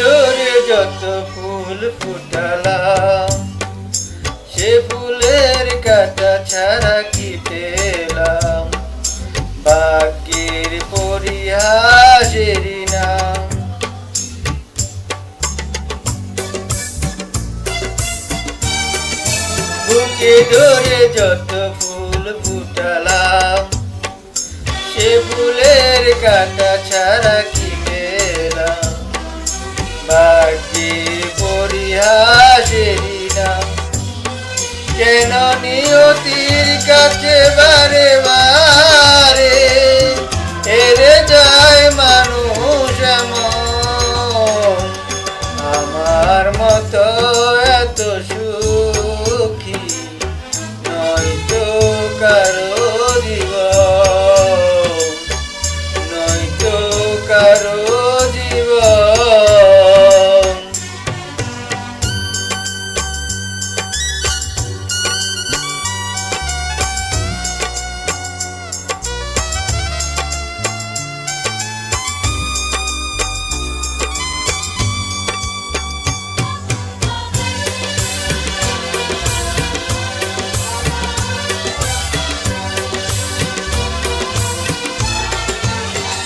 ধরে যত ফুল ফুটালাম সে ফুলের কাটা ছাড়া কি পেলাম? ভাগ্যের পরিহাসেরই নাম। বুকে ধরে যত ফুল ফুটালাম, সে ফুলের কাটা ছাড়া ভাগ্যে পরিহাসেরি না। কেন নিয়তির কাছে বারে বারে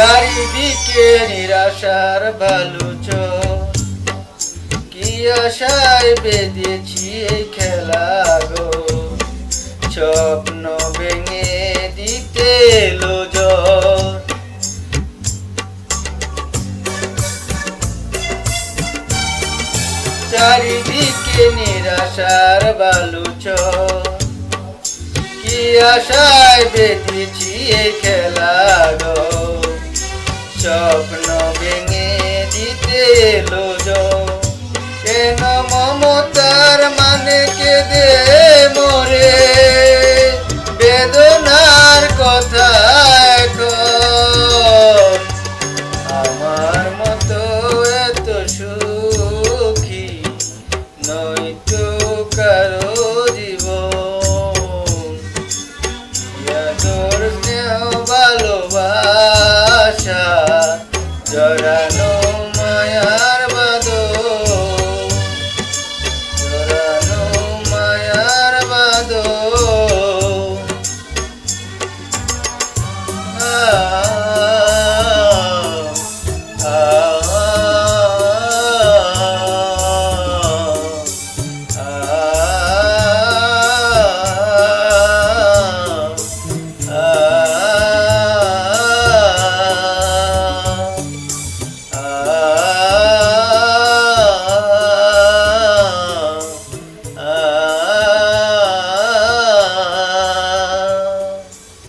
চারিদিকে নিরাশার বালুচ। কি আশায় বেঁধেছি এই খেলা গো? স্বপ্ন ভেঙে দিতে লোজর চারিদিকে নিরাশার বালুচ। কি আশায় বেঁধেছি এই খেলা গো? স্বপ্ন ভেঙে দিতে লোজ কেন মমতার মানে কেঁদে মরে। বেদনার কথা এখন আমার মতো এত সুখী নয়তো কারও জীবন। আদর স্নেহ ভালোবাসা জড়ানো